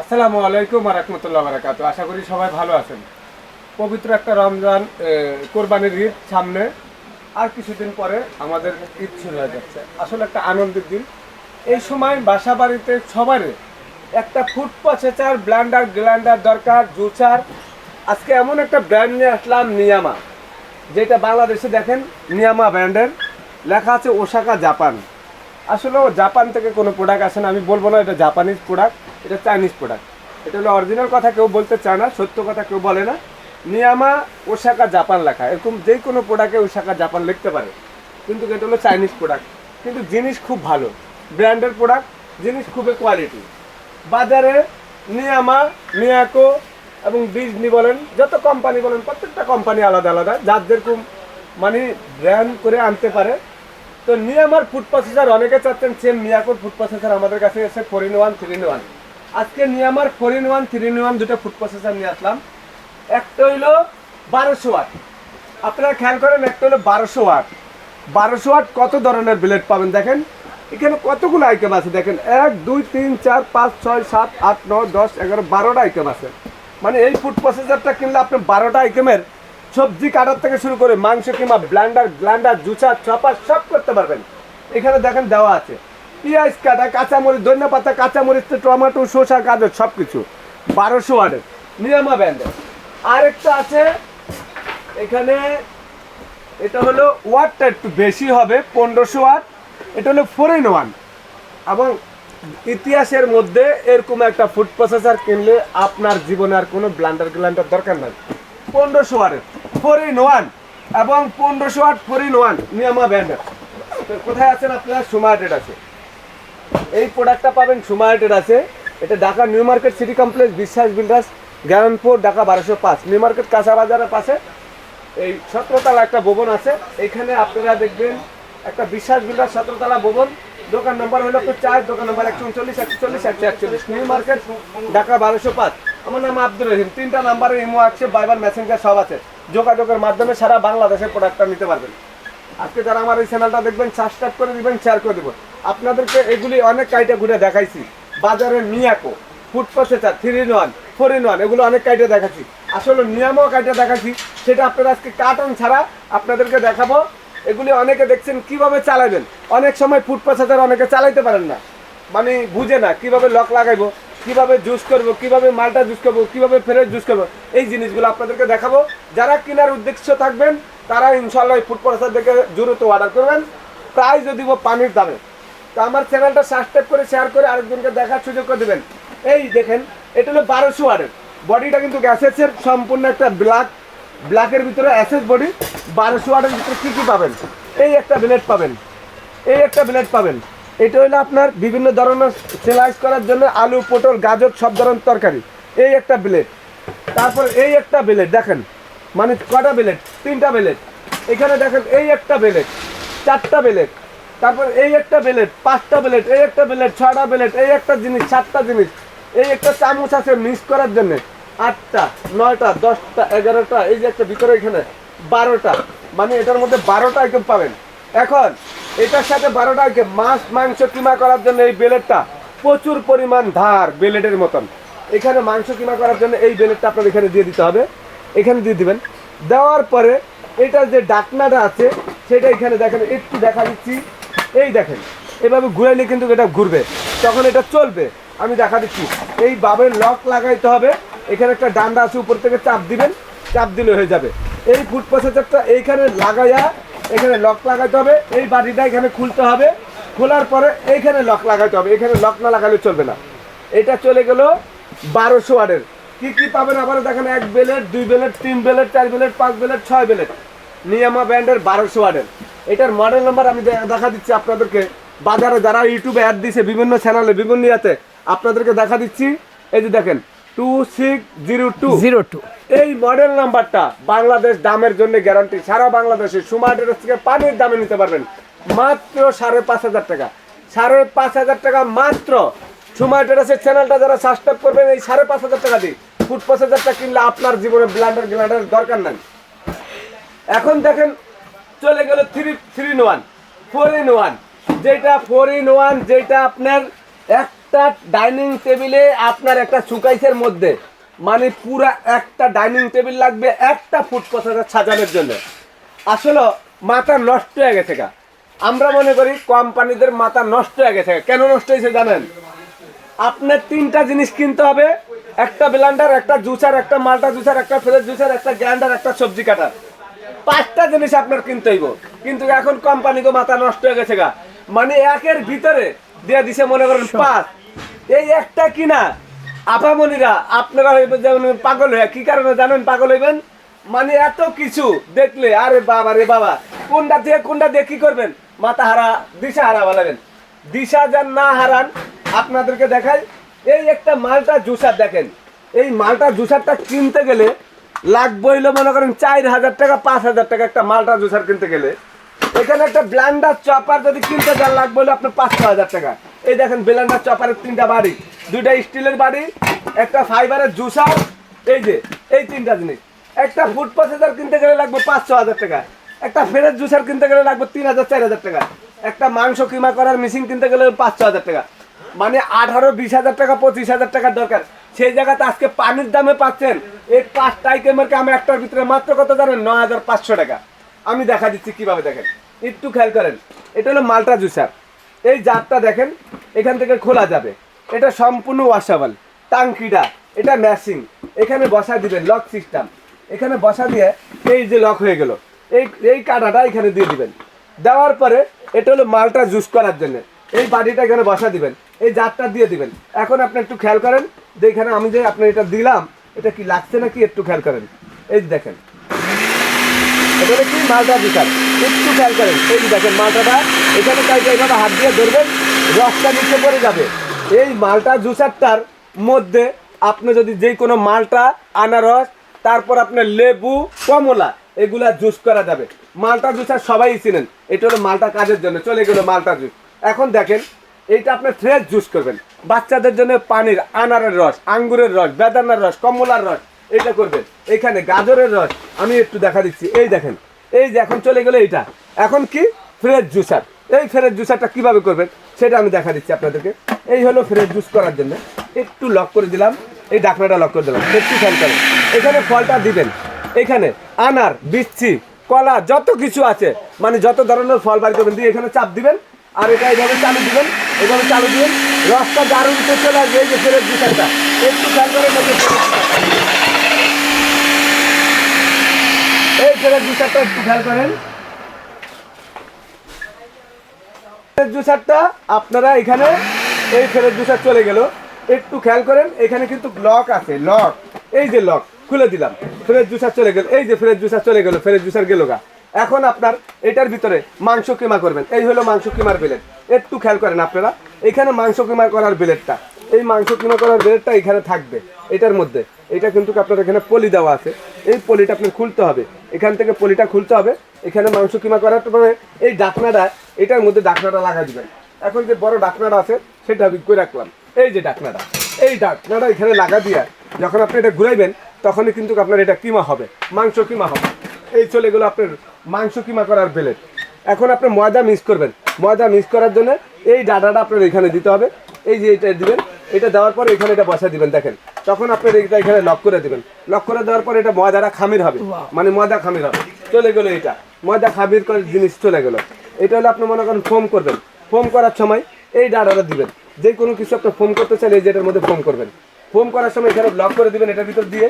আসসালামু আলাইকুম রহমতুল্লাহ বারাকাত আশা করি সবাই ভালো আছেন। পবিত্র একটা রমজান কোরবানির ঈদ সামনে। আর কিছুদিন পরে আমাদের ঈদ শুরু হয়ে যাচ্ছে। আসলে একটা আনন্দের দিন। এই সময় বাসা বাড়িতে সবারই একটা ফুড প্রসেসার ব্লান্ডার গ্ল্যান্ডার দরকার, জুসার। আজকে এমন একটা ব্র্যান্ড নিয়ে আসলাম, নিয়ামা। যেটা বাংলাদেশে দেখেন, নিয়ামা ব্র্যান্ডের। লেখা আছে ওসাকা জাপান। আসলে জাপান থেকে কোনো প্রোডাক্ট আসে না, আমি বলব না এটা জাপানিজ প্রোডাক্ট এটা চাইনিজ প্রোডাক্ট এটা হলো অরিজিনাল কথা, কেউ বলতে চায় না, সত্য কথা কেউ বলে না। নিয়ামা ওসাকা জাপান লেখা। এরকম যে কোনো প্রোডাক্টে ওসাকা জাপান লিখতে পারে। কিন্তু এটা হলো চাইনিজ প্রোডাক্ট কিন্তু জিনিস খুব ভালো। ব্র্যান্ডের প্রোডাক্ট জিনিস খুবই কোয়ালিটি বাজারে নিয়ামা নিয়াকো এবং ডিজনি বলেন, যত কোম্পানি বলেন, প্রত্যেকটা কোম্পানি আলাদা আলাদা। যার যেরকম মানে ব্র্যান্ড করে আনতে পারে তো নিয়ামার ফুড প্রসেসর অনেকে চাচ্ছেন সেম নিয়াকোর ফুড প্রসেসর আমাদের কাছে এসে four in one three in one আজকে নিয়ামার four in one three in one দুটো ফুড প্রসেসর নিয়ে আসলাম। একটা হইল বারোশো ওয়াট আপনারা খেয়াল করেন, একটা হলো বারোশো ওয়াট বারোশো ওয়াট কত ধরনের ব্লেড পাবেন দেখেন? এখানে কতগুলো আইটেম আছে দেখেন? এক, দুই, তিন, চার, পাঁচ, ছয়, সাত, আট, নয়, দশ, এগারো, বারোটা আইটেম আছে। মানে এই ফুড প্রসেসরটা কিনলে আপনি বারোটা আইটেমের সবজি কাটার থেকে শুরু করে মাংস কিংবা ব্লান্ডার গ্লান্ডার জুচার চপার সব করতে পারবেন। এখানে দেখেন দেওয়া আছে। পেঁয়াজ কাটা, কাঁচামরিচ, ধনিয়া পাতা, কাঁচামরিচ তো টমেটো, শসা, গাজর সব কিছু বারোশো ওয়ার্ডের নিরামা ব্যান্ডের আরেকটা আছে, এখানে এটা হলো ওয়াটটা একটু বেশি হবে, পনেরোশো ওয়াট। এটা হলো ফোর ইন ওয়ান। এবং ইতিহাসের মধ্যে এরকম একটা ফুড প্রসেসার কিনলে আপনার জীবনে আর কোনো ব্লান্ডার গ্লান্ডার দরকার নাই। পনেরোশো ওয়াটের ফোর ইন ওয়ান এবং পনেরোশো ওয়াট ফোর ইন ওয়ান নিয়ামা ব্যান্ডের কোথায় আছেন আপনারা? সুমার্টেড আছে। এই প্রোডাক্টটা পাবেন সুমার্টেড আছে। এটা Dhaka new market city complex, Biswas builders গ্রাউন্ডপুর Dhaka বারোশো পাঁচ। নিউ মার্কেট কাঁচা বাজারের পাশে। এই সতেরোতলা একটা ভবন আছে। এখানে আপনারা দেখবেন একটা বিশ্বাস বিল্ডার সতেরোতলা ভবন। দোকান নম্বর হলো তো চার, দোকান নম্বর একশো উনচল্লিশ, একশো চল্লিশ, একশো একচল্লিশ। নিউ মার্কেট, ঢাকা বারোশো পাঁচ। আমার নাম আব্দুর রহিম। তিনটা নাম্বারে ইমো আছে বাইবার মেসেঞ্জার সব আছে। যোগাযোগের মাধ্যমে সারা বাংলাদেশের প্রোডাক্টটা নিতে পারবেন। আজকে যারা আমার এই চ্যানেলটা দেখবেন সাবস্ক্রাইব করে দিবেন শেয়ার করে দেবো আপনাদেরকে এগুলি অনেক কাইটে ঘুরে দেখাইছি। বাজারে Miyako, food processor three in one four in one এগুলো অনেক কাইটে দেখাচ্ছি আসলে নিয়ামও কাইটে দেখাচ্ছি সেটা আপনারা আজকে কার্টন ছাড়া আপনাদেরকে দেখাবো। এগুলি অনেকে দেখছেন, কীভাবে চালাবেন? অনেক সময় ফুড প্রসেসার অনেকে চালাইতে পারেন না। মানে বুঝে না, কীভাবে লক লাগাইবো? কীভাবে জুস করব, কীভাবে মালটা জুস করব, কীভাবে ফ্রেশ জুস করব, এই জিনিসগুলো আপনাদেরকে দেখাবো। যারা কেনার উদ্দেশ্য থাকবেন, তারা ইনশাল্লাহ ফুড প্রসেসার দেখে জরুরত অর্ডার করবেন। প্রাইস দিব পানির দামে, তো আমার চ্যানেলটা সাবস্ক্রাইব করে শেয়ার করে আরেকজনকে দেখার সুযোগ করে দেবেন। এই দেখেন, এটা হলো বারোশো ওয়ার্ডের বডিটা কিন্তু গ্যাসেসের সম্পূর্ণ একটা ব্ল্যাক ব্ল্যাকের ভিতরে অ্যাসেস বডি বারোশো ওয়ার্ডের ভিতরে কী কী পাবেন? এই একটা ব্লেড পাবেন। এই একটা ব্লেড পাবেন। এটা হলো আপনার বিভিন্ন ধরনের সেলাইস করার জন্য আলু, পটল, গাজর, সব ধরনের তরকারি। এই একটা ব্লেড তারপর এই একটা ব্লেড দেখেন। মানে কটা ব্লেড তিনটা ব্লেড এখানে দেখেন, এই একটা ব্লেড চারটা ব্লেড তারপর এই একটা ব্লেড পাঁচটা ব্লেড এই একটা ব্লেড ছটা ব্লেড এই একটা জিনিস, সাতটা জিনিস। এই একটা চামচ আছে মিক্স করার জন্য। আটটা, নয়টা, দশটা, এগারোটা, এই যে একটা ভিতরে এখানে, বারোটা। মানে এটার মধ্যে বারোটা আইটেম পাবেন। এখন, এটার সাথে বারোটা মাছ, মাংস কিমা করার জন্য এই বেলেটটা প্রচুর পরিমাণ ধার বেলেটের মতন। এখানে মাংস কিমা করার জন্য এই বেলেটটা আপনার এখানে দিয়ে দিতে হবে। এখানে দিয়ে দিবেন। দেওয়ার পরে এটার যে ডাকনাটা আছে, সেটা এখানে দেখেন, একটু দেখা দিচ্ছি। এই দেখেন, এভাবে ঘুরাইলে কিন্তু এটা ঘুরবে। তখন এটা চলবে। আমি দেখা দিচ্ছি। এই বাবের লক লাগাইতে হবে। এখানে একটা ডান্ডা আছে, উপর থেকে চাপ দিবেন। চাপ দিলে হয়ে যাবে। এই ফুড প্রসেসরটা এইখানে লাগাইয়া এখানে লক লাগাইতে হবে, এই বাটিটা এখানে খুলতে হবে। খোলার পরে এইখানে লক লাগাইতে হবে, এখানে লক না লাগালে চলবে না। এটা চলে গেল বারোশো ওয়ার্ডের কি কি পাবেন আবার দেখেন, এক বেলেট দুই বেলেট তিন বেলেট চার বেলেট পাঁচ বেলেট ছয় বেলেট নিয়ামা ব্র্যান্ডের বারোশো ওয়ার্ডের এটার মডেল নাম্বার আমি দেখা দিচ্ছি আপনাদেরকে। বাজারে যারা ইউটিউবে অ্যাড দিছে, বিভিন্ন চ্যানেলে বিভিন্ন ইয়াতে, আপনাদেরকে দেখা দিচ্ছি। এই যে দেখেন two six zero two zero two এই মডেল নাম্বারটা বাংলাদেশ দামের জন্য গ্যারান্টি সারা বাংলাদেশে সুমার্টের থেকে পানির দামে নিতে পারবেন। মাত্র সাড়ে পাঁচ হাজার টাকা। সাড়ে পাঁচ হাজার টাকা মাত্র। সুমার্টের চ্যানেলটা যারা সাবস্ক্রাইব করবেন, এই সাড়ে পাঁচ হাজার টাকা দিয়ে। দিই ফুড প্রসেসরটা কিনলে আপনার জীবনে ব্লান্ডার গ্লান্ডার দরকার নাই। এখন দেখেন, চলে গেল three three in one four in one যেটা ফোর ইন ওয়ান যেটা আপনার একটা ডাইনিং টেবিলে আপনার একটা সুকাইসের মধ্যে। মানে পুরা একটা ডাইনিং টেবিল লাগবে একটা ফুট পথে সাজানোর জন্য। আসলে মাথা নষ্ট হয়ে গেছে গা। আমরা মনে করি কোম্পানিদের মাথা নষ্ট হয়ে গেছে কেন নষ্ট হয়েছে জানেন? আপনার তিনটা জিনিস কিনতে হবে একটা ব্লেন্ডার একটা জুসার একটা মাল্টা জুসার একটা ফ্রেশ জুসার একটা গ্রাইন্ডার একটা সবজি কাটার। পাঁচটা জিনিস আপনার কিনতে হইব। কিন্তু এখন কোম্পানিকে মাথা নষ্ট হয়ে গেছে গা। মানে একের ভিতরে দিয়ে দিছে মনে করেন পাঁচ। এই একটা কিনা আপামনিরা, আপনারা যেমন পাগল হয়ে কি কারণে জানেন পাগল হইবেন? মানে এত কিছু দেখলে, আরে বাবা রে বাবা, কোনটা দিয়ে কোনটা দিয়ে কি করবেন? মাথা হারা, দিশা হারা বলাবেন দিশা যান না হারান, আপনাদেরকে দেখাই, এই একটা মালটা জুসার দেখেন। এই মালটা জুসারটা কিনতে গেলে লাগবে হইল মনে করেন চার হাজার টাকা, পাঁচ হাজার টাকা একটা মালটা জুসার কিনতে গেলে। এখানে একটা ব্ল্যান্ডার চপার যদি কিনতে যান, লাগবে হলো আপনার পাঁচশো হাজার টাকা। এই দেখেন ব্ল্যান্ডার চপারের তিনটা বাড়ি। দুইটা স্টিলের বাড়ি, একটা ফাইবারের জুসার, এই যে, এই তিনটা জিনিস। একটা ফুড প্রসেসর কিনতে গেলে লাগবে পাঁচ ছ হাজার টাকা। একটা ফেরের জুসার কিনতে গেলে লাগবে তিন হাজার, চার হাজার টাকা। একটা মাংস কিমা করার মেশিন কিনতে গেলে পাঁচশো হাজার টাকা। মানে আঠারো, বিশ হাজার টাকা, পঁচিশ হাজার টাকার দরকার। সেই জায়গাতে আজকে পানির দামে পাচ্ছেন, এই পাঁচটা আইটেমের কামে একটার ভিতরে মাত্র কত জানেন? ন হাজার পাঁচশো টাকা। আমি দেখা দিচ্ছি কীভাবে দেখেন। একটু খেয়াল করেন, এটা হলো মাল্টা জুসার এই জারটা দেখেন, এখান থেকে খোলা যাবে। এটা সম্পূর্ণ ওয়াশেবল টাঙ্কিটা এটা ম্যাশিং এখানে বসা দিবেন লক সিস্টেম এখানে বসা দিয়ে এই যে লক হয়ে গেল, এই এই কাঁটাটা এখানে দিয়ে দিবেন। দেওয়ার পরে এটা হলো মালটা জুস করার জন্য। এই বাড়িটা এখানে বসা দিবেন, এই জারটা দিয়ে দিবেন। এখন আপনি একটু খেয়াল করেন যে এখানে আমি যে আপনার এটা দিলাম, এটা কি লাগছে নাকি একটু খেয়াল করেন। এই দেখেন। এটা কি মালটা বিচার। একটু খেয়াল করেন। এই দেখেন মালটাটা, এখানে কাইটা এইভাবে হাত দিয়ে ধরবেন, রসটা নিচে পড়ে যাবে। এই মালটা জুসারটার মধ্যে আপনি যদি যে কোনো মালটা, আনারস, তারপর আপনার লেবু, কমলা, এগুলা জুস করা যাবে। মালটা জুসার সবাই চিনেন। এটা হলো মালটা কাজের জন্য, চলে গেল মালটা জুস। এখন দেখেন, এইটা আপনি ফ্রেশ জুস করবেন। বাচ্চাদের জন্য পানির আনারের রস, আঙ্গুরের রস, বেদানার রস, কমলার রস এটা করবেন। এখানে গাজরের রস, আমি একটু দেখা দিচ্ছি। এই দেখেন, এই যে এখন চলে গেলে এইটা। এখন কি? ফ্রেশ জুসার এই ফ্রেশ জুসারটা কীভাবে করবেন? সেটা আমি দেখা দিচ্ছি আপনাদেরকে। এই হলো ফ্রেশ জুস করার জন্য। একটু লক করে দিলাম। এই ডাকনাটা লক করে দিলাম। একটু খেয়াল করেন এখানে ফলটা দিবেন। এখানে আনার, বিচ্ছি, কলা, যত কিছু আছে মানে যত ধরনের ফল বাড়ি করবেন, দিয়ে এখানে চাপ দিবেন। আর এটা এইভাবে চালু দিবেন। এইভাবে চালু দিবেন রসটা দারুণ উঠে চলে এই যে ফেরত জুসারটা একটু। খেয়াল জুসারটা। এই ফেরত জুসারটা একটু খেয়াল করেন ফেরত জুসারটা আপনারা এখানে এই ফেরত জুসার চলে গেল। একটু খেয়াল করেন, এখানে কিন্তু লক আছে, লক। এই যে লক, খুলে দিলাম। ফ্রেশ জুসার চলে গেল, এই যে ফ্রেশ জুসার চলে গেল ফ্রেশ জুসার গেল গা। এখন আপনার এটার ভিতরে মাংস কিমা করবেন, এই হলো মাংস কিমার বিলেট একটু খেয়াল করেন আপনারা, এখানে মাংস কিমা করার বিলেটটা এই মাংস কিমা করার বিলেটটা এখানে থাকবে, এটার মধ্যে। এটা কিন্তু আপনার এখানে পলি দেওয়া আছে। এই পলিটা আপনার খুলতে হবে। এখান থেকে পলিটা খুলতে হবে। এখানে মাংস কিমা করার পরে এই ডাকনাটা, এটার মধ্যে ডাকনাটা লাগা দিবেন। এখন যে বড় ডাকনাটা আছে, সেটা আমি করে রাখলাম? এই যে ডাকনাটা। এই ডাকনাটা এখানে লাগা দিয়া যখন আপনি এটা ঘুরাইবেন, তখনই কিন্তু আপনার এটা কিমা হবে, মাংস কিমা হবে। এই চলে গেলো আপনার মাংস কিমা করার বেলেট এখন আপনি ময়দা মিক্স করবেন। ময়দা মিক্স করার জন্য এই ডাটাটা আপনার এখানে দিতে হবে। এই যে এটা দিবেন, এটা দেওয়ার পর এখানে এটা বসা দিবেন, দেখেন। তখন আপনার এটা এখানে লক করে দেবেন। লক করে দেওয়ার পর এটা ময়দাটা খামির হবে। মানে ময়দা খামির হবে। চলে গেলো এটা। ময়দা খামির করে জিনিস চলে গেলো। এটা হলো আপনি মনে করেন ফোম করবেন। ফোম করার সময় এই ডাটাটা দিবেন। যে কোনো কিছু আপনি ফোম করতে চাইলে এই যেটার মধ্যে ফোম করবেন। ফোম করার সময় এখানে ব্লক করে দিবেন এটার ভিতর দিয়ে।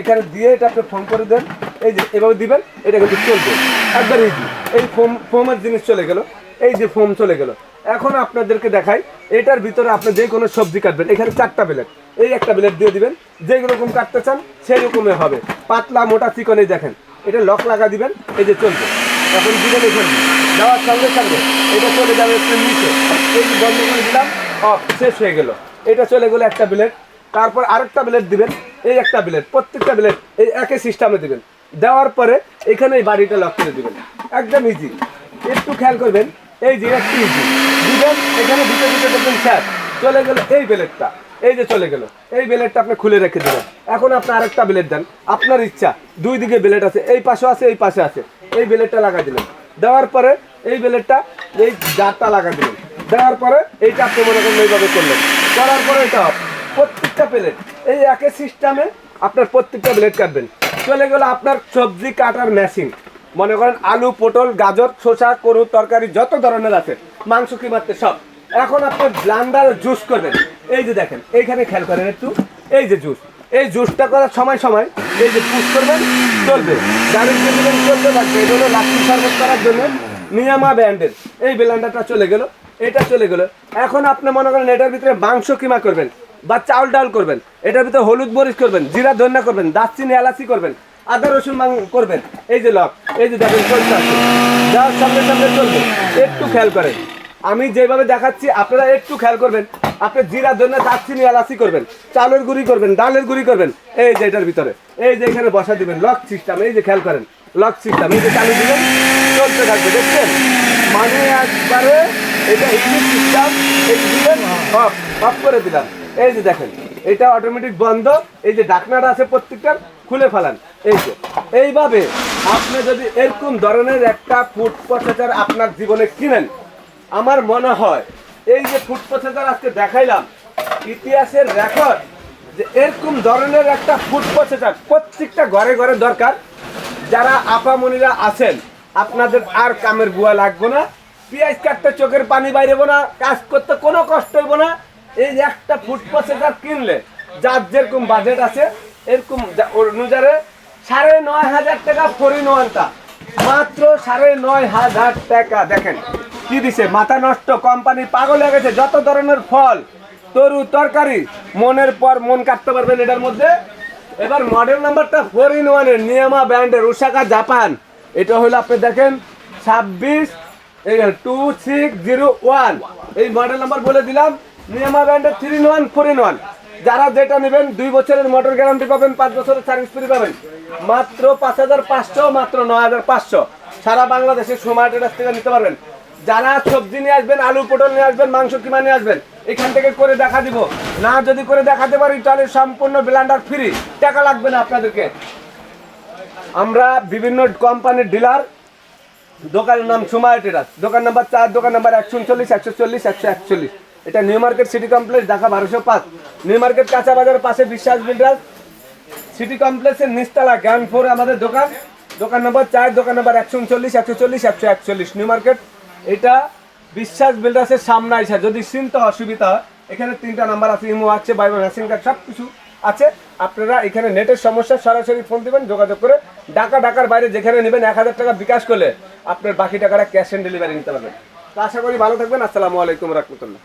এখানে দিয়ে এটা আপনি ফোম করে দেন। এই যে এভাবে দিবেন এটা কিন্তু চলবে। একবার ইজি এই ফোম ফোমের জিনিস চলে গেল। এই যে ফোম চলে গেল। এখন আপনাদেরকে দেখাই এটার ভিতরে আপনি যে কোনো সবজি কাটবেন। এখানে চারটা প্লেট। এই একটা ব্লেড দিয়ে দিবেন যে রকম কাটতে চান সেই রকমের হবে। পাতলা মোটা চিকন দেখেন, এটা লক লাগা দিবেন, এই যে চলবে। এখন দিবেন এখানে। দেওয়ার সঙ্গে সঙ্গে এটা চলে যাবে একটু নিচে। এই বন্ধ করে দিলাম, অফ, শেষ হয়ে গেল। এটা চলে গেলো একটা ব্লেড তারপর আরেকটা ব্লেড দিবেন, এই একটা ব্লেড প্রত্যেকটা ব্লেড এই একই সিস্টেমে দিবেন। দেওয়ার পরে এখানে এই বাড়িটা লক করে দিবেন। একদম ইজি একটু খেয়াল করবেন, এই যে একটু ইজি দিবেন, এখানে দুটো দুটো দেখবেন স্যার। চলে গেল এই ব্লেডটা এই যে চলে গেল। এই ব্লেডটা আপনি খুলে রেখে দেবেন এখন আপনি আরেকটা ব্লেড দেন। আপনার ইচ্ছা, দুই দিকে ব্লেড আছে, এই পাশে আছে, এই পাশে আছে। এই ব্লেডটা লাগা দিলেন। দেওয়ার পরে এই ব্লেডটা, এই জারটা লাগা দিলেন। দেওয়ার পরে এইটা আপনি মনে করেন এইভাবে করলেন। করার পরে এটা। প্রত্যেকটা প্লেট এই একই সিস্টেমে আপনার প্রত্যেকটা প্লেট কাটবেন। চলে গেল আপনার সবজি কাটার মেশিন মনে করেন আলু, পটল, গাজর, শসা করু তরকারি, যত ধরনের আছে, মাংস কি মারতে সব। এখন আপনি ব্লান্ডার জুস করবেন। এই যে দেখেন, এইখানে খেয়াল করেন একটু, এই যে জুস। এই জুসটা করার সময় সময় এই যে পুশ করবেন, চলবে। করার জন্য নিয়ামা ব্যান্ডের এই ব্লেন্ডারটা চলে গেল, এটা চলে গেল। এখন আপনি মনে করেন এটার ভিতরে মাংস কিমা করবেন বা চাউল ডাল করবেন, এটার ভিতরে হলুদ মরিচ করবেন, জিরা ধন্যা করবেন, দারচিনি, এলাচি করবেন, আদা, রসুন করবেন। এই যে লক, এই যে দেখেন চলতে সামনে সামনে চলবে। একটু খেয়াল করেন। আমি যেভাবে দেখাচ্ছি, আপনারা একটু খেয়াল করবেন। আপনি জিরা ধন্যা দারচিনি এলাচি করবেন, চালের গুঁড়ি করবেন, ডালের গুঁড়ি করবেন, এই যে এটার ভিতরে, এই যে এখানে বসা দিবেন, লক সিস্টেম এই যে খেয়াল করেন, লক সিস্টেম এই যে চালু দিবেন, চলতে থাকবে, দেখছেন? মানে একবারে এটা ইংলিশ সিস্টেম এই দিলেন অফ অফ করে দিলাম। এই যে দেখেন, এটা অটোমেটিক বন্ধ, এই যে ডাকনাটা আছে প্রত্যেকটার খুলে ফেলান। এই যে, এইভাবে আপনি যদি এরকম ধরনের একটা ফুড প্রসেসর আপনার জীবনে কিনেন, আমার মনে হয় এই যে ফুড প্রসেসর আজকে দেখাইলাম, ইতিহাসের রেকর্ড যে এরকম ধরনের একটা ফুড প্রসেসর প্রত্যেকটা ঘরে ঘরে দরকার। যারা আপামনিরা আছেন, আপনাদের আর কামের বুয়া লাগবে না, পেঁয়াজ কাটতে চোখের পানি বাইরেবো না, কাজ করতে কোনো কষ্ট হইব না। এই একটা ফুড প্রসেসর কিনলে, যার যেরকম বাজেট আছে, এরকম অনুযায়ী সাড়ে নয় হাজার টাকা পরিণয়নটা মাত্র সাড়ে নয় হাজার টাকা, দেখেন। কি দিছে? মাথা নষ্ট, কোম্পানি পাগল হয়ে গেছে, যত ধরনের ফল, তরু তরকারি, মনের পর মন কাটতে পারবেন এটার মধ্যে। এবার মডেল নাম্বারটা ফোর ইন ওয়ানের নিয়ামা ব্র্যান্ডের ওসাকা জাপান এটা হলো আপনি দেখেন, ছাব্বিশ টু সিক্স জিরো ওয়ান এই মডেল নাম্বার বলে দিলাম, নিয়ামা ব্র্যান্ডের three in one four in one যারা যেটা নেবেন, দুই বছরের মোটর গ্যারান্টি পাবেন, পাঁচ বছরের সার্ভিস ফ্রি পাবেন। মাত্র পাঁচ হাজার পাঁচশো, মাত্র নয় হাজার পাঁচশো। সারা বাংলাদেশের সময় থেকে নিতে পারবেন। যারা সবজি নিয়ে আসবেন, আলু, পটল নিয়ে আসবেন, মাংস কিমা নিয়ে আসবেন, এখান থেকে করে দেখা দিব। না যদি করে দেখাতে পারি, তাহলে সম্পূর্ণ ব্লেন্ডার ফ্রি। টাকা লাগবে না আপনাদেরকে। আমরা বিভিন্ন কোম্পানির ডিলার। দোকানের নাম সুমায় টেরাস দোকান নাম্বার চার, দোকান নাম্বার একশো উনচল্লিশ, একশো চল্লিশ, একশো একচল্লিশ। এটা new market city complex, Dhaka বারোশো পাঁচ। নিউ মার্কেট কাঁচা বাজারের পাশে বিশ্বাস বিল্ডার্স। সিটি কমপ্লেক্সের নিচতলা গ্রাউন্ড ফ্লোরে আমাদের দোকান। দোকান নম্বর চার, দোকান নম্বর একশো উনচল্লিশ, একশো চল্লিশ, একশো একচল্লিশ। নিউ মার্কেট এটা বিশ্বাস বিল্ডার্সের সামনে আসা যদি চিন্তা অসুবিধা হয়, এখানে তিনটা নাম্বার আছে, ইমো আছে বাইবার ম্যাসিং কার্ড সব কিছু আছে। আপনারা এখানে নেটের সমস্যা, সরাসরি ফোন দিবেন, যোগাযোগ করে ঢাকা, ঢাকার বাইরে যেখানে নেবেন, এক হাজার টাকা বিকাশ করলে আপনার বাকি টাকাটা ক্যাশ অন ডেলিভারি নিতে পারবেন। তো আশা করি ভালো থাকবেন, আসসালামু আলাইকুম রহমতুল্লাহ।